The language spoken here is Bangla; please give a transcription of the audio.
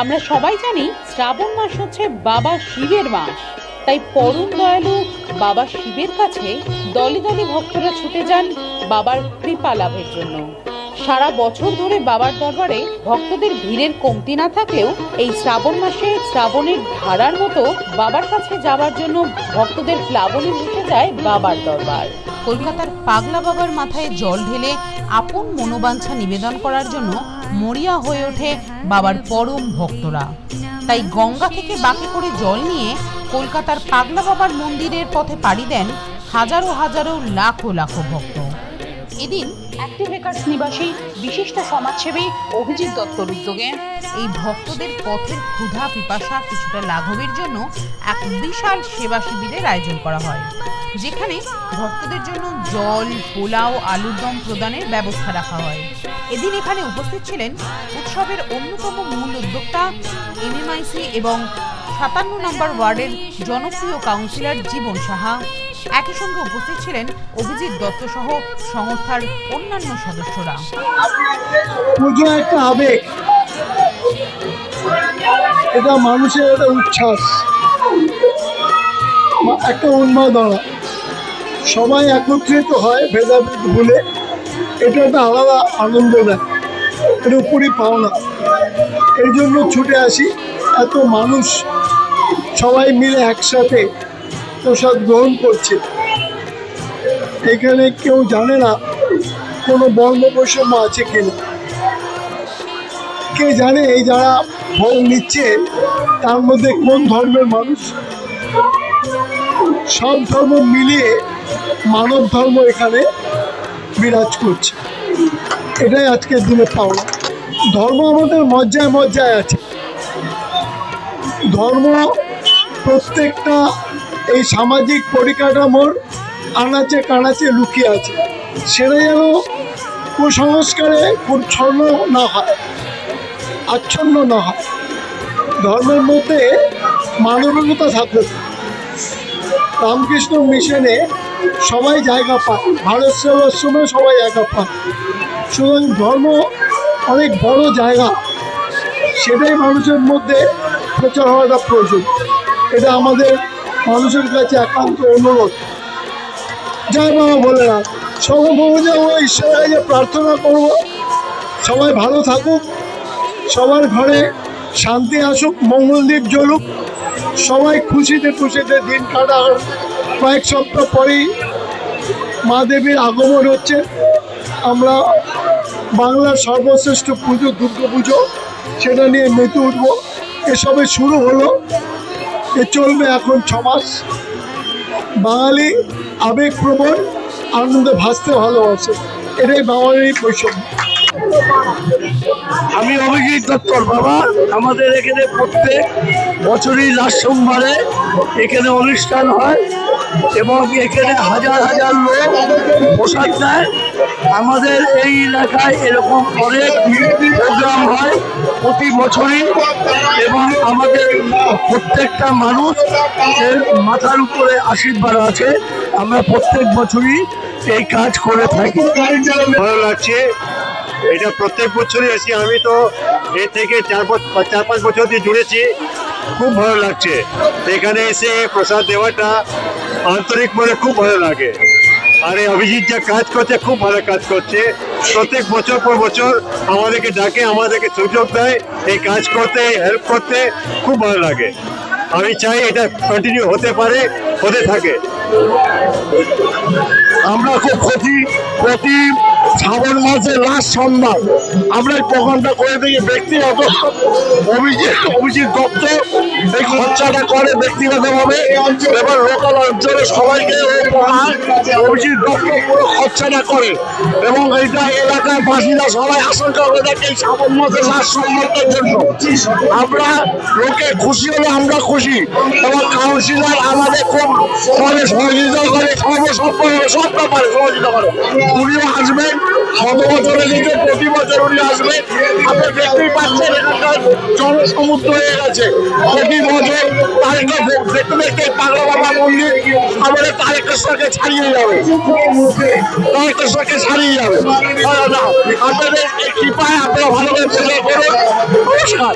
আমরা সবাই জানি শ্রাবণ মাস হচ্ছে বাবা শিবের মাস। তাই পরম দয়ালু বাবা শিবের কাছে দলে দলে ভক্তরা ছুটে যান বাবার কৃপা লাভের জন্য। সারা বছর ধরে বাবার দরবারে ভক্তদের ভিড়ের কমতি না থাকলেও এই শ্রাবণ মাসে শ্রাবণের ধারার মতো বাবার কাছে যাওয়ার জন্য ভক্তদের প্লাবনে ভেসে যায় বাবার দরবার। কলকাতার পাগলা বাবার মাথায় জল ঢেলে আপন মনোবাঞ্ছা নিবেদন করার জন্য মরিয়া হয়ে ওঠে বাবার পরম ভক্তরা। তাই গঙ্গা থেকে বাকি করে জল নিয়ে কলকাতার পাগলা বাবার মন্দিরের পথে পাড়ি দেন হাজারো হাজারো লাখো লাখো ভক্ত। এদিন অ্যাক্টিভ রেকার্ডস নিবাসী বিশিষ্ট সমাজসেবী অভিজিৎ দত্তর উদ্যোগে। এই ভক্তদের পথের ক্ষুধা, পিপাসা কিছুটা লাঘবের জন্য এক বিশাল সেবা শিবিরের আয়োজন করা হয়, যেখানে ভক্তদের জন্য জল, পোলাও, আলুর দম প্রদানের ব্যবস্থা রাখা হয়। এদিন এখানে উপস্থিত ছিলেন উৎসবের অন্যতম মূল উদ্যোক্তা, এমএমআইসি এবং সাতান্ন নম্বর ওয়ার্ডের জনপ্রিয় কাউন্সিলর জীবন সাহা। একই সঙ্গে উপস্থিত ছিলেন অভিজিৎ দত্ত সহ সংস্থার অন্যান্য সদস্যরা। পুজো একটা আবেগ। এটা মানুষের একটা উচ্ছ্বাস। একটা উন্মাদনা। সবাই একত্রিত হয় ভেদাভেদ ভুলে। এটা একটা আলাদা আনন্দ দেয়। এটা উপরই পাওনা। এই জন্য ছুটে আসি। এত মানুষ সবাই মিলে একসাথে প্রসাদ গ্রহণ করছে। এখানে কেউ জানে না কোনো বর্ণ বৈষম্য আছে কিনা। কে জানে এই যারা ভোগ নিচ্ছে, তার মধ্যে কোন ধর্মের মানুষ? সব ধর্ম মিলিয়ে মানব ধর্ম এখানে বিরাজ করছে। এটাই আজকের দিনে পাওনা। ধর্ম আমাদের মজ্জায় মজ্জায় আছে। ধর্ম প্রত্যেকটা এই সামাজিক পরিকাঠামোর আনাচে কানাচে লুকিয়ে আছে। সেটা যেন কুসংস্কারে কুচ্ছন্ন না হয়, আচ্ছন্ন না হয়। ধর্মের মধ্যে মানবিকতা থাকুক। রামকৃষ্ণ মিশনে সবাই জায়গা পায় ভারত সেবাশ্রমে সবাই জায়গা পায় সুতরাং ধর্ম অনেক বড় জায়গা। সেটাই মানুষের মধ্যে প্রচার হওয়াটা প্রয়োজন। এটা আমাদের মানুষের কাছে একান্ত অনুরোধ। জয় বাবা, বলে না সর্বপ্রথমে আমরা ঈশ্বরের কাছে প্রার্থনা করব, সবাই ভালো থাকুক, সবার ঘরে শান্তি আসুক মঙ্গলদ্বীপ জ্বলুক, সবাই খুশিতে খুশিতে দিন কাটার কয়েক সপ্তাহ পরেই মা দেবীর আগমন হচ্ছে। আমরা বাংলার সর্বশ্রেষ্ঠ পুজো, দুর্গা পুজো, সেটা নিয়ে মেতে উঠব। এসবে শুরু হলো। এ চলবে এখন ছ মাস বাঙালি আবেগপ্রবণ আনন্দে ভাসতে ভালোবাসে। এটাই বাঙালির বৈষম্য। আমি অভিজিৎ দত্তর বাবা। আমাদের এখানে প্রত্যেক বছরই লাস্ট সোমবারে এখানে অনুষ্ঠান হয় এবং এখানে হাজার হাজার লোক প্রসাদ দেয় আমাদের এই এলাকায় এরকম অনেক প্রোগ্রাম হয় প্রতি বছরই এবং আমাদের প্রত্যেকটা মানুষ এর মাথার উপরে আশীর্বাদ আছে। আমরা প্রত্যেক বছরই এই কাজ করে থাকি। ভালো লাগছে। এটা প্রত্যেক বছরই আসি আমি তো এ থেকে চার চার পাঁচ বছর দিয়ে জুড়েছি। খুব ভালো লাগছে। এখানে এসে প্রসাদ দেওয়াটা আন্তরিক মনে খুব ভালো লাগে। আর এই অভিজিৎ যা কাজ করছে, খুব ভালো কাজ করছে। প্রত্যেক বছর পর বছর আমাদেরকে ডাকে, আমাদেরকে সুযোগ দেয়। এই কাজ করতে হেল্প করতে খুব ভালো লাগে। আমি চাই এটা কন্টিনিউ হতে পারে, হতে থাকে। আমরা খুব প্রতি প্রতি শ্রাবণ মাসের লাস্ট সোমবার আমরা প্রোগ্রামটা করে দিই ব্যক্তিগত অভিজিৎ অভিজিৎ দত্ত এই খরচাটা করে ব্যক্তিগতভাবে। এবার লোকাল অঞ্চলে সবাইকে অভিজিৎ দত্ত পুরো খরচাটা করে। এবং এইটা এলাকার বাসিন্দা সবাই আশঙ্কা করে থাকে এই শ্রাবণ মাসের লাস্ট সোমবারটার জন্য। আমরা লোকে খুশি হলে আমরা খুশি। এবং কাউন্সিলর আমাদের খুব সহযোগিতা করে, সর্বসম্পর্কে সব ব্যাপারে সহযোগিতা করে। উনিও আসবেন। গত বছরে কিন্তু প্রতি বছর উনি আসবেন আপনি দেখতেই পাচ্ছেন এখানকার জনসমুদ্র হয়ে গেছে। প্রতি বছর তারেকা দেখতে দেখতে পাগলা বাবা মন্দির আমাদের তারেকেশ্বরকে ছাড়িয়ে যাবে। তারেকেশ্বরকে ছাড়িয়ে যাবে। না, আপনাদের এই কৃপায় আপনারা ভালো করে নমস্কার।